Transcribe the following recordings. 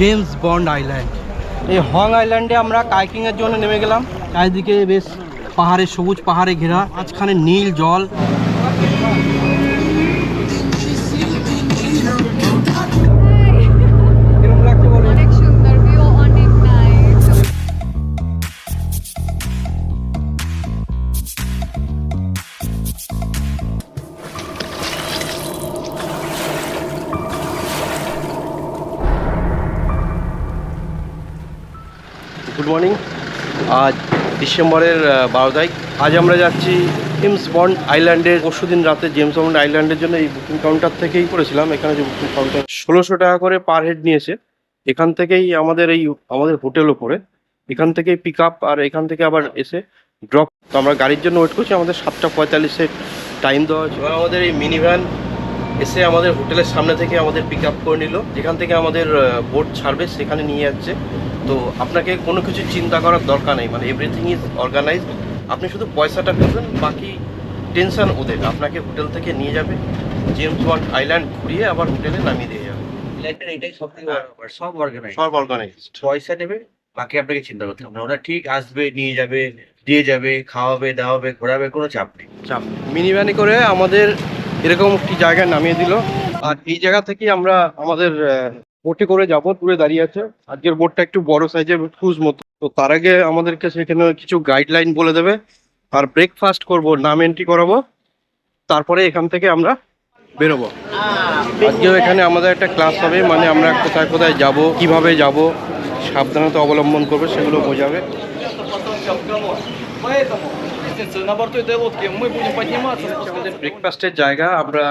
James Bond island এই Hong আইল্যান্ডে আমরা কাইকিংয়ের জন্য নেমে গেলাম। চারিদিকে বেশ পাহাড়ে সবুজ পাহাড়ে ঘেরা মাঝখানে নীল জল। ডিসেম্বরের বারো তারিখ। আজ আমরা যাচ্ছি জেমস বন্ড আইল্যান্ডের পরশু দিন রাতে জেমস বন্ড আইল্যান্ডের জন্য এই বুকিং কাউন্টার থেকেই করেছিলাম। এখানে যে বুকিং কাউন্টার ষোলোশো টাকা করে পার হেড নিয়েছে। এখান থেকেই আমাদের এই, আমাদের হোটেল ওপরে এখান থেকেই পিক আপ আর এখান থেকে আবার এসে ড্রপ তো আমরা গাড়ির জন্য ওয়েট করছি। আমাদের সাতটা পঁয়তাল্লিশে টাইম দেওয়া হয়েছে। আমাদের এই মিনি ভ্যান এসে আমাদের হোটেলের সামনে থেকে আমাদের পিক আপ করে নিল। যেখান থেকে আমাদের বোট ছাড়বে, সেখানে নিয়ে যাচ্ছে। তো আপনাকে কোনো কিছু চিন্তা করার দরকার নেই মানে এভরিথিং ইজ অর্গানাইজ আপনি শুধু পয়সাটা ফেলবেন বাকি টেনশন ওদের। আপনাকে হোটেল থেকে নিয়ে যাবে জেমস বন্ড আইল্যান্ড ঘুরিয়ে আবার হোটেলে নামিয়ে দিয়ে যাবে। এটাই সব থেকে ব্যাপার সব অর্গানাইজ সব অর্গানাইজড পয়সা নেবে বাকি আপনাকে চিন্তা করতে হবে ওরা ঠিক আসবে নিয়ে যাবে দিয়ে যাবে খাওয়াবে দাওয়াবে ঘোরাবে কোনো চাপ নেই। চাপ মিনি ভ্যানে করে আমাদের এরকম একটি জায়গায় নামিয়ে দিল। আর এই জায়গা থেকেই আমরা আমাদের বোটে করে যাব, দূরে দাঁড়িয়ে আছে। আজকের বোটটা একটু বড় সাইজের ক্রুজ মতো। তো তার আগে আমাদেরকে সেখানে কিছু গাইডলাইন বলে দেবে। আর ব্রেকফাস্ট করব, নাম এন্ট্রি করাবো। তারপরে এখান থেকে আমরা বেরোবো। আজকেও এখানে আমাদের একটা ক্লাস হবে মানে আমরা কোথায় কোথায় যাব, কীভাবে যাব, সাবধানতা অবলম্বন করবে, সেগুলো বোঝাবে। ব্রেকফাস্টের জায়গা, আমরা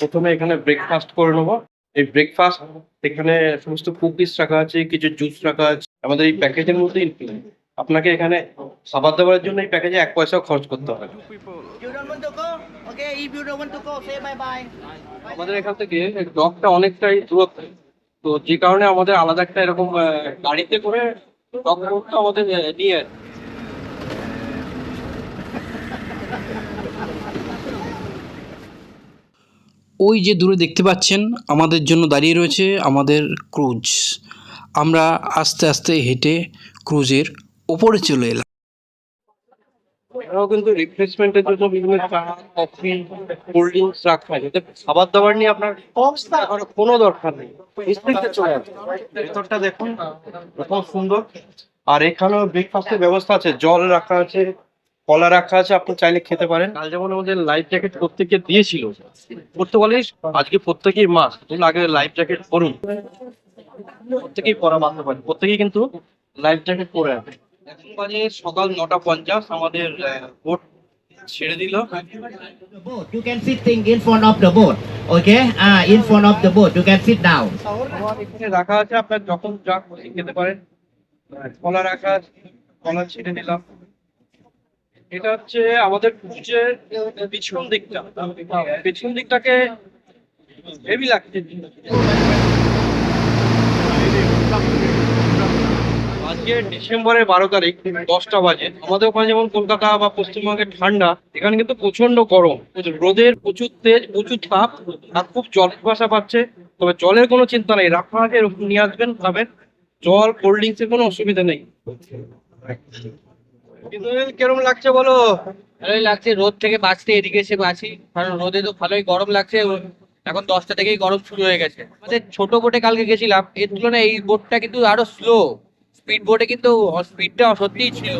প্রথমে এখানে ব্রেকফাস্ট করে নেব। এই ব্রেকফাস্ট এখানে সমস্ত কুকিজ রাখা আছে কিছু জুস রাখা আছে আমাদের এই প্যাকেজের মধ্যে। আপনাকে এখানে খাবার দাবারের জন্য এই প্যাকেজে এক পয়সাও খরচ করতে হবে. আমাদের এখান থেকে ডকটা অনেকটাই দূরত্বে তো যে কারণে আমাদের আলাদা একটা এরকম গাড়িতে করে ডক আমাদের নিয়ে ওই যে দূরে দেখতে পাচ্ছেন, আমাদের জন্য দাঁড়িয়ে রয়েছে আমাদের ক্রুজ। আমরা আস্তে আস্তে হেঁটে ক্রুজের ওপরে চলে এলাম। এরাও কিন্তু রিফ্রেশমেন্টের কফি কোল্ড ড্রিঙ্কস রাখা খাবার দাবার নিয়ে আপনার কোনো দরকার নেই। সুন্দর। আর এখানেও ব্রেকফাস্টের ব্যবস্থা আছে। জল রাখা আছে। কলা রাখা আছে আপনি চাইলে খেতে পারেন কাল যেমন আমাদের লাইফ জ্যাকেট প্রত্যেককে দিয়েছিল করতে বলে আজকে প্রত্যেকেই মাস তুমি আগে লাইফ জ্যাকেট পরুন প্রত্যেকেই পরা মানতে পারে প্রত্যেকেই কিন্তু লাইফ জ্যাকেট পরে আছে এখন বাজে সকাল নটা পঞ্চাশ আমাদের বোট ছেড়ে দিল boat. You can sit thing in front of the boat. Okay? Ah, in front of the boat. You can sit down. এখানে রাখা আছে আপনার যখন যা খুশি খেতে পারেন কলা রাখা আছে কলা ছেড়ে দিলাম এটা হচ্ছে আমাদের ক্রুজের পিছন দিকটা। পিছন দিকটাকে হেভি লাগছে। আজকে ডিসেম্বরের বারো তারিখ, দশটা বাজে। আমাদের ওখানে যেমন কলকাতা বা পশ্চিমবঙ্গে ঠান্ডা, এখানে কিন্তু প্রচণ্ড গরম। রোদের প্রচুর তেজ, প্রচুর তাপ, আর খুব জল পিপাসা পাচ্ছে। তবে জলের কোনো চিন্তা নেই। রাখা আছে নিয়ে আসবেন, খাবেন। জল, কোল্ড ড্রিঙ্কস এর কোনো অসুবিধা নেই। কেরম লাগছে বলো? ভালোই লাগছে রোদ থেকে বাঁচতে এদিকে এসে বাঁচি। কারণ রোদে তো ভালোই গরম লাগছে এখন দশটা থেকেই গরম শুরু হয়ে গেছে। আমাদের ছোট বোটে কালকে গেছিলাম এর তুলনায় এই বোটটা কিন্তু আরও স্লো স্পিড বোটে কিন্তু স্পিডটা সত্যিই ছিল।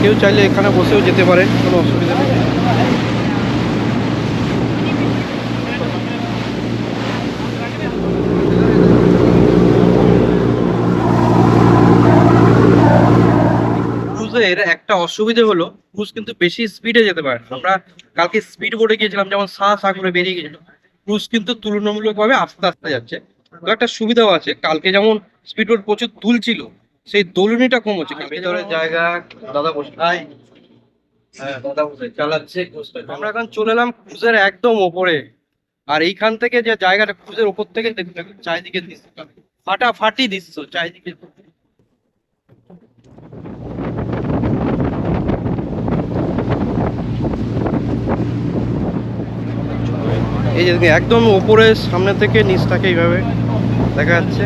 কেউ চাইলে এখানে বসেও যেতে পারে কোনো অসুবিধা নেই। ক্রুজের একটা অসুবিধা হলো ক্রুজ কিন্তু বেশি স্পিডে যেতে পারে। আমরা কালকে স্পিড বোর্ডে গিয়েছিলাম যেমন সা সা করে বেরিয়ে গেছিল ক্রুজ কিন্তু তুলনামূলকভাবে আস্তে আস্তে যাচ্ছে। তো একটা সুবিধাও আছে কালকে যেমন স্পিড বোর্ড প্রচুর দুলছিল সেই দোলনিটা কম হচ্ছে। ভেতরের জায়গা দাদা বসে হ্যাঁ চালাচ্ছে আমরা এখন চলে এলাম ক্রুজের একদম ওপরে। আর এইখান থেকে যে জায়গাটা ক্রুজের ওপর থেকে দেখুন চারিদিকে দৃশ্য ফাটাফাটি দৃশ্য চারিদিকে। এই যে দেখুন, একদম ওপরে সামনে থেকে নিচটাকে এইভাবে দেখা যাচ্ছে।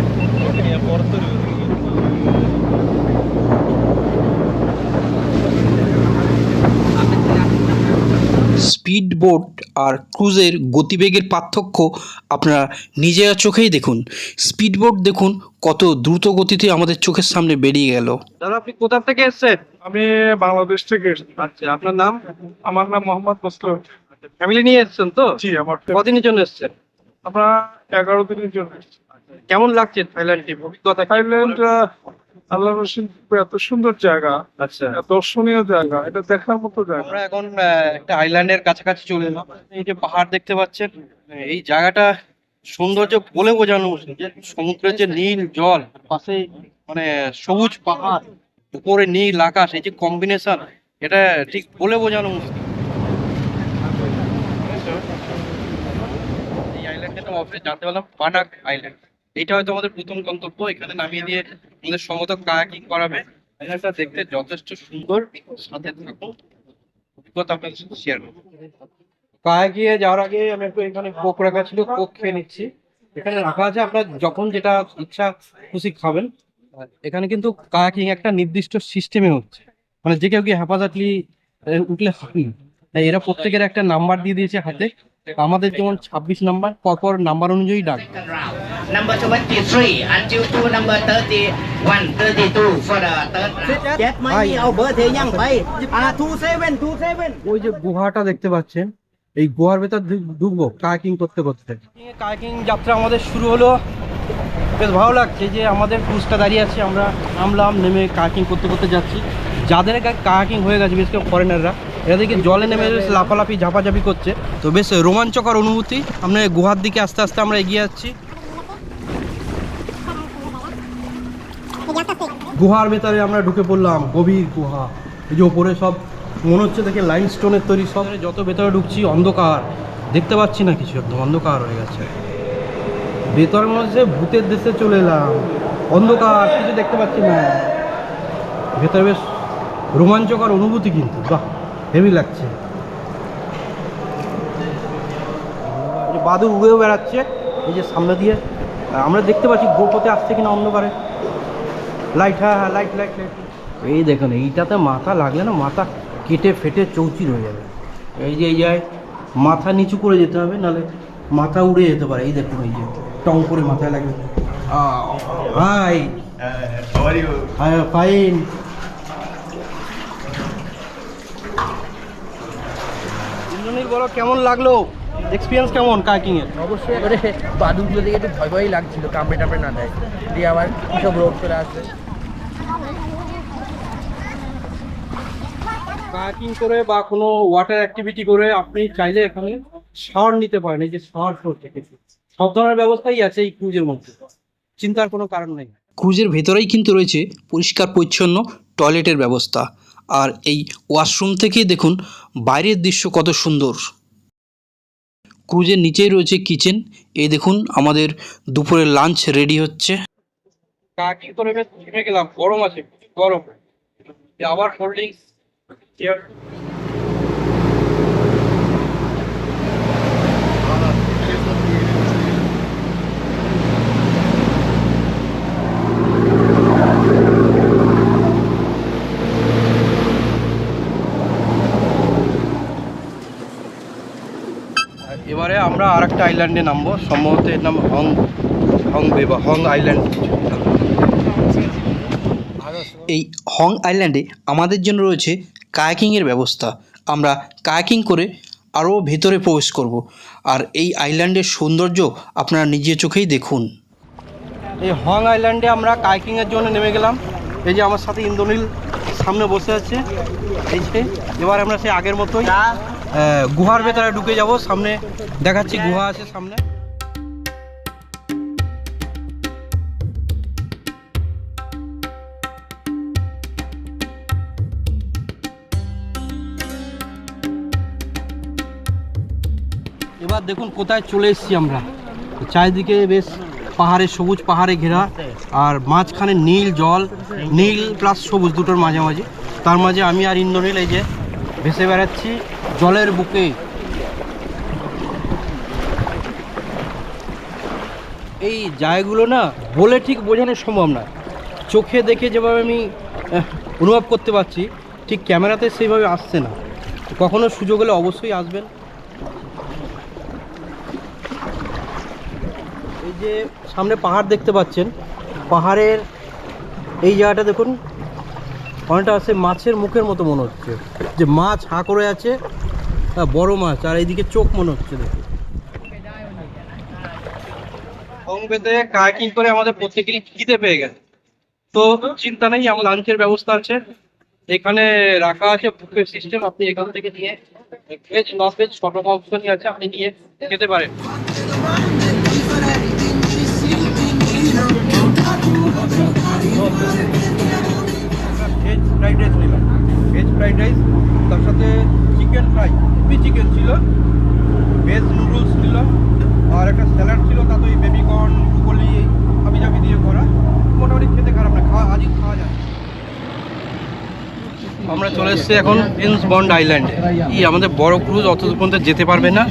স্পিড বোট আর ক্রুজের গতিবেগের পার্থক্য আপনারা নিজেরা চোখেই দেখুন। স্পিড বোট দেখুন কত দ্রুত গতিতে আমাদের চোখের সামনে বেরিয়ে গেল। দাদা আপনি কোথা থেকে এসেছেন? আমি বাংলাদেশ থেকে এসেছি। আচ্ছা আপনার নাম? আমার নাম মোহাম্মদ মোস্তফা। ফ্যামিলি নিয়ে এসেছেন তো? জি আমার কদিনের জন্য এসেছেন? আমরা এগারো দিনের জন্য কেমন লাগছে থাইল্যান্ড ট্রিপ অভিজ্ঞতা থাইল্যান্ড আল্লাহ রসুল এত সুন্দর জায়গা। আচ্ছা। দর্শনীয় জায়গা। এটা দেখার মতো জায়গা। আমরা এখন আহ, একটা আইল্যান্ডের কাছাকাছি চলে এলাম। এই যে পাহাড় দেখতে পাচ্ছেন এই জায়গাটা সৌন্দর্য বলে বোঝানো মুশকিল যে সমুদ্রের যে নীল জল পাশে মানে সবুজ পাহাড় উপরে নীল আকাশ এই যে কম্বিনেশন এটা ঠিক বলে বোঝানো মুশকিল এই অফিসে জানতে পারলাম, পানাক আইল্যান্ড এটা হয়তো আমাদের প্রথম গন্তব্য, এখানে নামিয়ে দিয়ে আমাদের সমত কায়াকিং করাবে। আইল্যান্ডটা দেখতে যথেষ্ট সুন্দর সাথে থাকুন। অভিজ্ঞতা আপনাদের সাথে শেয়ার করব। কায়াকিয়ে যাওয়ার আগে আমি একটু এখানে কোক রাখা ছিল কোক খেয়ে নিচ্ছি। এখানে রাখা আছে, আপনার যখন যেটা ইচ্ছা খুশি খাবেন। এখানে কিন্তু কায়াকিং একটা নির্দিষ্ট সিস্টেমে হচ্ছে। মানে যে কেউ কি হ্যাপাজাটলি উঠলে না। এরা প্রত্যেকের একটা নাম্বার দিয়ে দিয়েছে হাতে। আমাদের যেমন ছাব্বিশ নাম্বার পরপর নাম্বার অনুযায়ী ডাকবে Second round. Number 23 until to number 31, 32 for the third round. Chết mấy ao bơ thế nhăng bay. À, two seven, two seven. ওই যে গুহাটা দেখতে পাচ্ছেন এই গুহার ভেতর ঢুকবো কায়াকিং করতে করতে। কায়াকিং যাত্রা আমাদের শুরু হলো। বেশ ভালো লাগছে যে আমাদের ক্রুজটা দাঁড়িয়ে আছে আমরা নামলাম নেমে কায়াকিং করতে করতে যাচ্ছি। যাদের কায়াকিং হয়ে গেছে বিশেষ করে ফরেনাররা এরা দেখি জলে নেমে লাফালাফি, ঝাপাঝাপি করছে। তো বেশ রোমাঞ্চকর অনুভূতি। আমরা গুহার দিকে আস্তে আস্তে আমরা এগিয়ে যাচ্ছি। গুহার ভেতরে আমরা ঢুকে পড়লাম, গভীর গুহা। এই যে ওপরে সব, মনে হচ্ছে দেখে লাইন স্টোনের তৈরি সব। যত ভেতরে ঢুকছি, অন্ধকার। দেখতে পাচ্ছি না কিছু একদম, অন্ধকার হয়ে গেছে। ভেতরের মধ্যে ভূতের দেশে চলে এলাম। অন্ধকার, কিছু দেখতে পাচ্ছি না। ভেতরে বেশ রোমাঞ্চকর অনুভূতি কিন্তু, বাহ। হেভি লাগছে। বাদুর উড়েও বেড়াচ্ছে এই যে সামনে দিয়ে। আমরা দেখতে পাচ্ছি গোপতে আসছে কিনা অন্ধকারে। লাইট হ্যাঁ হ্যাঁ লাইট লাইট লাইট এই দেখুন এইটাতে মাথা লাগলে না মাথা কেটে ফেটে চৌচির হয়ে যাবে। এই যে এই যায় মাথা নিচু করে যেতে হবে নাহলে মাথা উড়ে যেতে পারে। এই দেখুন এই যে টং করে মাথায় লাগবে। হাই ফাইন ইন্দ্রনীল বলো কেমন লাগল? এক্সপিরিয়েন্স কেমন কাকিং এর? অবশ্যই এবারে বাদুগুলো দেখে একটু ভয় ভয়ই লাগছিল কামড়ে টামড়ে না দেয়। দিয়ে আবার সব রোগ চলে আসবে। কায়াকিং করে বা কোনো ওয়াটার অ্যাক্টিভিটি করে আপনি চাইলে এখানে শাওয়ার নিতে পারেন এই যে শাওয়ার ফ্লোর থেকে। সব ধরনের ব্যবস্থাই আছে এই ক্রুজের মধ্যে। চিন্তার কোনো কারণ নেই। ক্রুজের ভেতরেই কিন্তু রয়েছে পরিষ্কার পরিচ্ছন্ন টয়লেটের ব্যবস্থা। আর এই ওয়াশরুম থেকে দেখুন বাইরের দৃশ্য কত সুন্দর। ক্রুজের নিচেই রয়েছে কিচেন। এই দেখুন আমাদের দুপুরের লাঞ্চ রেডি হচ্ছে। গরম আছে, গরম। আবার কোল্ড ড্রিঙ্কস এবারে আমরা আর একটা আইল্যান্ডে নামবো। সম্ভবত এর নাম হং হং বে বা হং আইল্যান্ড এই হং আইল্যান্ডে আমাদের জন্য রয়েছে কায়াকিংয়ের ব্যবস্থা। আমরা কায়াকিং করে আরও ভেতরে প্রবেশ করব। আর এই আইল্যান্ডের সৌন্দর্য আপনারা নিজের চোখেই দেখুন। এই হং আইল্যান্ডে আমরা কাইকিং এর জন্য নেমে গেলাম। এই যে আমার সাথে ইন্দ্রনীল সামনে বসে আছে। এই যে এবার আমরা সেই আগের মতোই গুহার ভেতরে ঢুকে যাব, সামনে দেখাচ্ছি, গুহা আছে সামনে। এবার দেখুন কোথায় চলে এসেছি আমরা। চারিদিকে বেশ পাহাড়ে, সবুজ পাহাড়ে ঘেরা, আর মাঝখানে নীল জল, নীল প্লাস সবুজ দুটোর মাঝামাঝি। তার মাঝে আমি আর ইন্দ্রনীল এই যে ভেসে বেড়াচ্ছি জলের বুকে। এই জায়গাগুলো না বলে ঠিক বোঝানো সম্ভব না। চোখে দেখে যেভাবে আমি অনুভব করতে পারছি, ঠিক ক্যামেরাতে সেইভাবে আসছে না। কখনো সুযোগ হলে অবশ্যই আসবেন। এই যে সামনে পাহাড় দেখতে পাচ্ছেন, পাহাড়ের এই জায়গাটা দেখুন অনেকটা আছে মাছের মুখের মতো মনে হচ্ছে। যে মাছ হাঁ করে আছে বড় মাছ, আর এইদিকে চোখ মনে হচ্ছে কায়াকিং করে আমাদের প্রত্যেকেরই খিদে পেয়ে গেছে। তো চিন্তা লাঞ্চের ব্যবস্থা আছে। এখানে রাখা আছে সিস্টেম আপনি এখান থেকে নিয়ে, ভেজ নন ভেজ সব আছে, আপনি নিয়ে খেতে পারেন। ফ্রাইড রাইস নিলাম। ভেজ ফ্রাইড রাইস তার সাথে চিকেন ফ্রাই খুবই চিকেন ছিল। ভেজ নুডলস ছিল, আর একটা স্যালাড ছিল তাতে ওই বেবি কর্ন ব্রুকলি হাবি জাবি দিয়ে করা। মোটামুটি খেতে খারাপ না, খাওয়া আজই খাওয়া যায় আমরা চলে এসেছি এখন প্রিন্স বন্ড আইল্যান্ডে এই আমাদের বড় ক্রুজ অত পর্যন্ত যেতে পারবে না।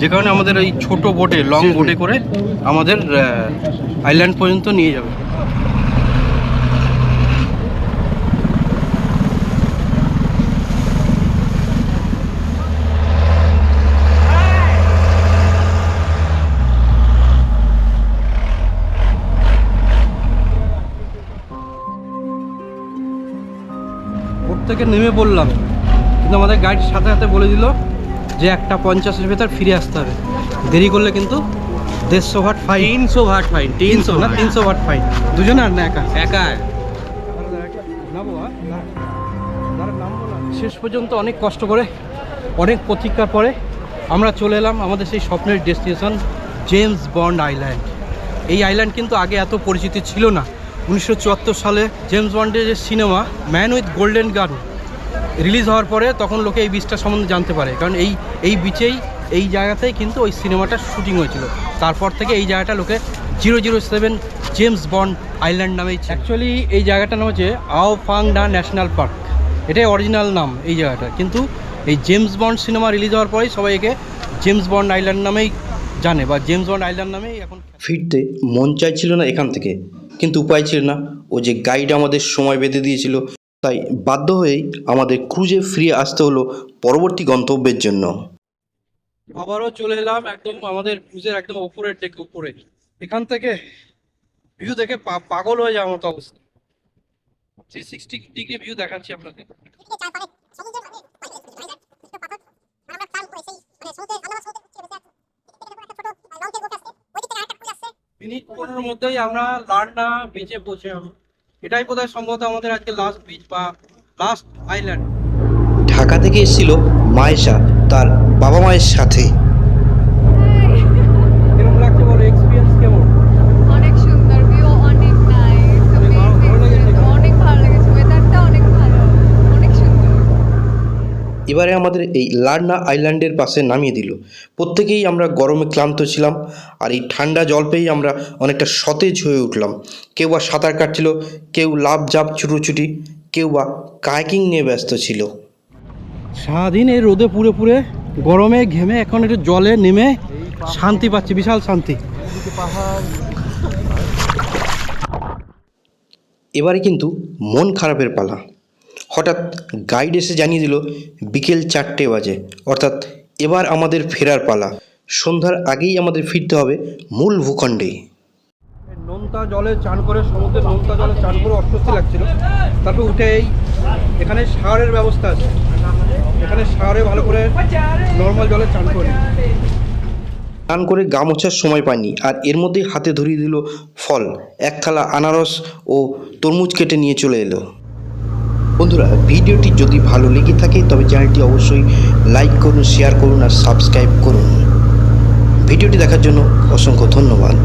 যে কারণে আমাদের ওই ছোট বোটে লং বোটে করে আমাদের আইল্যান্ড পর্যন্ত নিয়ে যাবে। থেকে নেমে পড়লাম। কিন্তু আমাদের গাইড সাথে সাথে বলে দিল যে একটা পঞ্চাশের ভেতর ফিরে আসতে হবে। দেরি করলে কিন্তু দেড়শো ভাট ফাইন তিনশো ভাট ফাইন তিনশো না তিনশো ভাট ফাইন দুজনে আর না একা? একা। শেষ পর্যন্ত অনেক কষ্ট করে অনেক প্রতীক্ষার পরে আমরা চলে এলাম আমাদের সেই স্বপ্নের ডেস্টিনেশন জেমস বন্ড আইল্যান্ড। এই আইল্যান্ড কিন্তু আগে এত পরিচিতি ছিল না। উনিশশো চুয়াত্তর সালে জেমস বন্ডের যে cinema man with golden gun release হওয়ার পরে তখন লোকে এই বিচটা সম্বন্ধে জানতে পারে। কারণ এই এই বিচেই এই জায়গাতেই কিন্তু ওই সিনেমাটা শুটিং হয়েছিল। তারপর থেকে এই জায়গাটা লোকে zero zero seven James Bond island নামেই অ্যাকচুয়ালি এই জায়গাটার নাম হচ্ছে আও ফাং ডা ন্যাশনাল পার্ক এটাই অরিজিনাল নাম এই জায়গাটা। কিন্তু এই জেমস বন্ড সিনেমা রিলিজ হওয়ার পরেই সবাই একে জেমস বন্ড আইল্যান্ড নামেই জানে বা জেমস বন্ড আইল্যান্ড নামেই এখন ফিরতে মন চাইছিল না এখান থেকে। কিন্তু উপায় ছিল না। ও যে গাইড আমাদের সময় বেঁধে দিয়েছিল তাই বাধ্য হয়েই আমাদের ক্রুজে ফিরে আসতে হলো পরবর্তী গন্তব্যের জন্য। আবারও চলে এলাম একদম আমাদের ক্রুজের একদম ওপরের ডেক উপরে। এখান থেকে ভিউ দেখে পা- পাগল হয়ে যাওয়ার মতো অবস্থা। থ্রি সিক্সটি ডিগ্রি ভিউ দেখাচ্ছি আপনাদের। মিনিট পনেরোর মধ্যেই আমরা লার্না বিচে পৌঁছে যাব এটাই বোধহয় সম্ভবত আমাদের আজকে লাস্ট বিচ বা লাস্ট আইল্যান্ড ঢাকা থেকে এসেছিল মায়েশা, তার বাবা মায়ের সাথে কীরকম লাগছে বলো এক্সপিরিয়েন্স কেমন অনেক সুন্দর ভিউ অনেক নাইস অনেক ভালো- ভালো লেগেছে এখানে? অনেক ভালো লেগেছে ওয়েদারটা অনেক ভালো অনেক সুন্দর এবারে আমাদের এই লার্না আইল্যান্ডের পাশে নামিয়ে দিল। প্রত্যেকেই আমরা গরমে ক্লান্ত ছিলাম আর এই ঠান্ডা জল পেয়েই আমরা অনেকটা সতেজ হয়ে উঠলাম। কেউ বা সাঁতার কাটছিল কেউ লাভ জাপ ছুটোছুটি কেউ বা কায়াকিং নিয়ে ব্যস্ত ছিল। সারাদিন এই রোদে পুড়ে পুড়ে গরমে ঘেমে এখন একটু জলে নেমে শান্তি পাচ্ছি বিশাল শান্তি। এবারে কিন্তু মন খারাপের পালা। হঠাৎ গাইড এসে জানিয়ে দিল বিকেল চারটে বাজে। অর্থাৎ এবার আমাদের ফেরার পালা। সন্ধ্যার আগেই আমাদের ফিরতে হবে মূল ভূখণ্ডে। নোনতা জলে চান করে সমুদ্রের নোনতা জলে চান করে অস্বস্তি লাগছিল। তারপর উঠে এই এখানে শাওয়ারের ব্যবস্থা আছে। এখানে শাওয়ারে ভালো করে নর্মাল জলে চান করে চান করে গা মোছার সময় পায়নি আর এর মধ্যেই হাতে ধরিয়ে দিল ফল। এক থালা আনারস ও তরমুজ কেটে নিয়ে চলে এলো। বন্ধুরা, ভিডিওটি যদি ভালো লেগে থাকে, তবে চ্যানেলটি অবশ্যই লাইক করুন শেয়ার করুন আর সাবস্ক্রাইব করুন। ভিডিওটি দেখার জন্য অসংখ্য ধন্যবাদ।